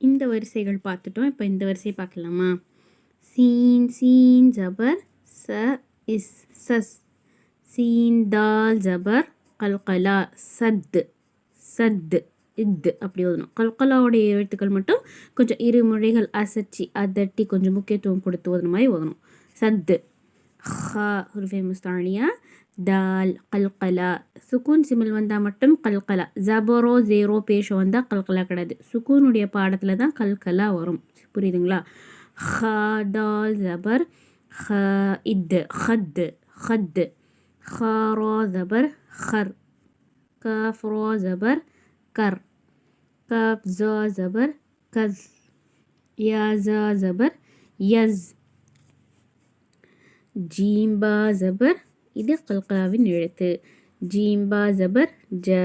இந்த வரிசைகள் பார்த்துட்டோம். இப்போ இந்த வரிசை பார்க்கலாமா? சீன் சீன் ஜபர் ச இஸ் சஸ். சீன் தால் ஜபர் கல்கலா சத்து சத்து இது அப்படி ஓதணும் கல்கலாவுடைய எழுத்துக்கள் மட்டும் கொஞ்சம் இரு மொழிகள் அசச்சி அதட்டி கொஞ்சம் முக்கியத்துவம் கொடுத்து ஓதுன மாதிரி ஓதணும் சத்து ஹா ஒரு ஃபேமஸ் தானியா தால் கல்கலா சுக்கூன் சிமில் வந்தால் மட்டும் கல்கலா ஜபரோ ஜேரோ பேஷோ வந்தால் கல்கலா கிடையாது சுக்கூனுடைய பாடத்தில் தான் கல்கலா வரும் புரியுதுங்களா ஹா தால் ஜபர் ஹ இத்து ஹத்து ஹத்து ஹாரோ ஜபர் ஹர் கஃப்ரோ ஜபர் கர் கப் ஜா ஜபர் கஸ் யா ஜா ஜபர் யஸ் ஜீம்பா ஜபர் இது கல்கலாவின் எழுத்து. ஜீம்பா ஜபர் ஜ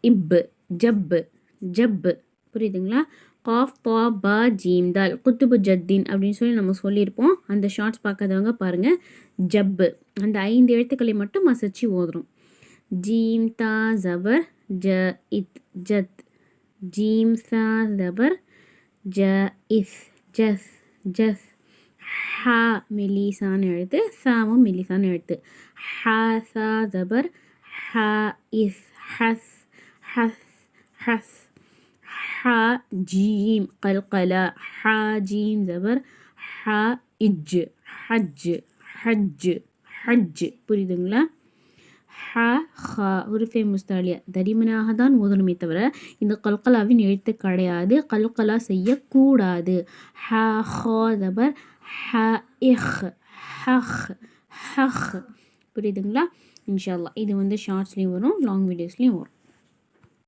இப் ஜப் ஜப். புரியுதுங்களா? காஃப் பா பா ஜீம் தால் குத்துபு ஜத்தின் அப்படின்னு சொல்லி நம்ம சொல்லியிருப்போம். அந்த ஷார்ட்ஸ் பார்க்காதவங்க பாருங்கள் ஜப்பு அந்த ஐந்து எழுத்துக்களை மட்டும் அசைச்சு ஓதுறோம். ஜீம் தா ஜபர் ஜ இத் ஜத். ஜீம் சா ஜபர் ஜ இஸ் ஜஸ் ஜஸ் ஹா மெலிசான்னு எழுத்து சாவும் மெலிசான்னு எழுத்து. ஹா சா ஜபர் ஹா இஸ் ஹஸ் ஹஸ் ஹஸ். ஹா ஜீம் கல்கலா ஹா ஜீம் ஜபர் ஹா இஜ் ஹஜ் ஹஜ் ஹஜ். புரியுதுங்களா? ஹ ஹா உருஃபே முஸ்தாலியா தடிமனாக தான் ஓதணுமே தவிர இந்த கல்கலாவின் எழுத்து கிடையாது. கல்கலா செய்யக்கூடாது. ஹ ஹா ஜபர் ஹ இஹ் ஹஹ் ஹஹ். புரியுதுங்களா? இன்ஷால்லா இது வந்து ஷார்ட்ஸ்லேயும் வரும் லாங் வீடியோஸ்லேயும் வரும்.